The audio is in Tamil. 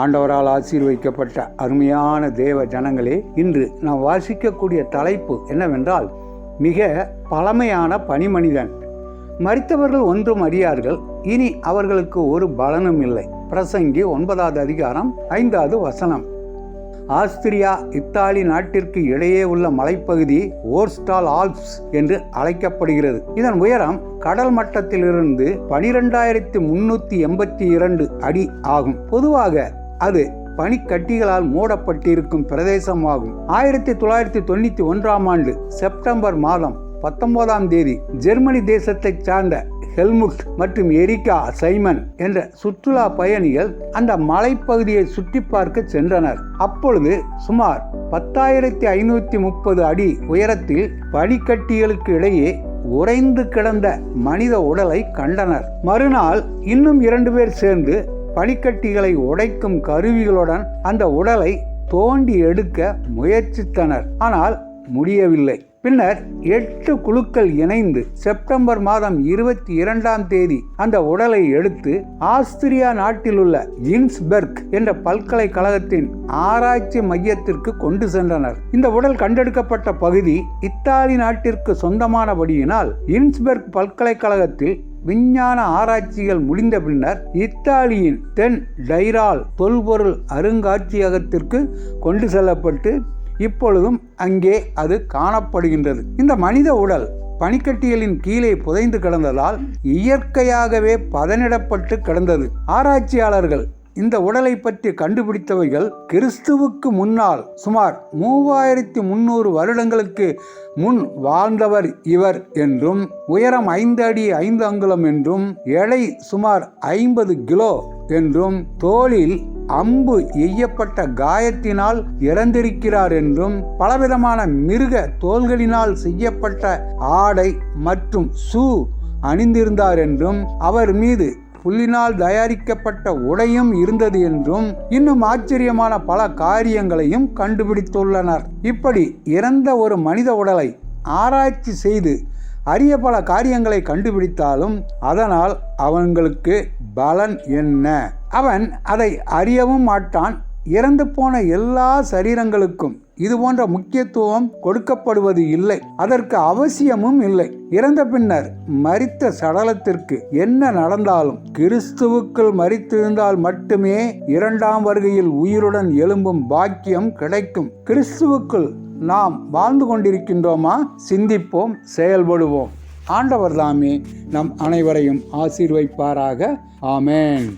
ஆண்டவரால் ஆசீர்வதிக்கப்பட்ட அருமையான தேவ ஜனங்களே இன்று நாம் வாசிக்கக்கூடிய தலைப்பு என்னவென்றால் மிக பழமையான பனிமனிதன் மறித்தவர்கள் ஒன்றும் அறியார்கள் இனி அவர்களுக்கு ஒரு பலனும் இல்லை. பிரசங்கி ஒன்பதாவது அதிகாரம் ஐந்தாவது வசனம். ஆஸ்திரியா இத்தாலி நாட்டிற்கு இடையே உள்ள மலைப்பகுதி ஓர்ஸ்டால் ஆல்ப்ஸ் என்று அழைக்கப்படுகிறது. இதன் உயரம் கடல் மட்டத்திலிருந்து பனிரெண்டாயிரத்தி முன்னூத்தி எண்பத்தி இரண்டு அடி ஆகும். பொதுவாக அது பனிக்கட்டிகளால் மூடப்பட்டிருக்கும் பிரதேசமாகும். ஆயிரத்தி தொள்ளாயிரத்தி தொண்ணூத்தி ஒன்றாம் ஆண்டு செப்டம்பர் மாதம் பத்தொன்பதாம் தேதி ஜெர்மனி தேசத்தைச் சார்ந்த ஹெல்முட் மற்றும் எரிகா சைமன் என்ற சுற்றுலா பயணிகள் அந்த மலைப்பகுதியை சுற்றி பார்க்க சென்றனர். அப்பொழுது சுமார் பத்தாயிரத்தி ஐநூத்தி முப்பது அடி உயரத்தில் பனிக்கட்டிகளுக்கு இடையே உறைந்து கிடந்த மனித உடலை கண்டனர். மறுநாள் இன்னும் இரண்டு பேர் சேர்ந்து பனிக்கட்டிகளை உடைக்கும் கருவிகளுடன் அந்த உடலை தோண்டி எடுக்க முயற்சித்தனர். ஆனால் முடியவில்லை. பின்னர் எட்டு குழுக்கள் இணைந்து செப்டம்பர் மாதம் இருபத்தி இரண்டாம் தேதி அந்த உடலை எடுத்து ஆஸ்திரியா நாட்டிலுள்ள இன்ஸ்பெர்க் என்ற பல்கலைக்கழகத்தின் ஆராய்ச்சி மையத்திற்கு கொண்டு சென்றனர். இந்த உடல் கண்டெடுக்கப்பட்ட பகுதி இத்தாலி நாட்டிற்கு சொந்தமானபடியினால் இன்ஸ்பெர்க் பல்கலைக்கழகத்தில் விஞ்ஞான ஆராய்ச்சிகள் முடிந்த பின்னர் இத்தாலியின் தென் டைரால் தொல்பொருள் அருங்காட்சியகத்திற்கு கொண்டு செல்லப்பட்டு இப்பொழுதும் அங்கே அது காணப்படுகின்றது. இந்த மனித உடல் பனிக்கட்டிகளின் கீழே புதைந்து கிடந்ததால் இயற்கையாகவே பதனிடப்பட்டு கிடந்தது. ஆராய்ச்சியாளர்கள் இந்த உடலை பற்றி கண்டுபிடித்தவைகள் கிறிஸ்துவுக்கு முன்னால் சுமார் மூவாயிரத்தி முன்னூறு வருடங்களுக்கு முன் வாழ்ந்தவர் இவர் என்றும் உயரம் ஐந்து அடி ஐந்து அங்குலம் என்றும் எடை சுமார் ஐம்பது கிலோ என்றும் தோளில் அம்பு எய்யப்பட்ட காயத்தினால் இறந்திருக்கிறார் என்றும் பலவிதமான மிருக தோள்களினால் செய்யப்பட்ட ஆடை மற்றும் ஷூ அணிந்திருந்தார் என்றும் அவர் மீது புல்லினால் தயாரிக்கப்பட்ட உடையும் இருந்தது என்றும் இன்னும் ஆச்சரியமான பல காரியங்களையும் கண்டுபிடித்துள்ளனர். இப்படி இறந்த ஒரு மனித உடலை ஆராய்ச்சி செய்து அரிய பல காரியங்களை கண்டுபிடித்தாலும் அதனால் அவங்களுக்கு பலன் என்ன? அவன் அதை அறியவும் மாட்டான். இறந்து போன எல்லா சரீரங்களுக்கும் இது போன்ற முக்கியத்துவம் கொடுக்கப்படுவது இல்லை. அதற்கு அவசியமும் இல்லை. இறந்த பின்னர் மரித்த சடலத்திற்கு என்ன நடந்தாலும் கிறிஸ்துவுக்குள் மறித்திருந்தால் மட்டுமே இரண்டாம் வருகையில் உயிருடன் எழும்பும் பாக்கியம் கிடைக்கும். கிறிஸ்துவுக்குள் நாம் வாழ்ந்து கொண்டிருக்கின்றோமா? சிந்திப்போம் செயல்படுவோம். ஆண்டவர் தாமே நம் அனைவரையும் ஆசீர்வைப்பாராக. ஆமேன்.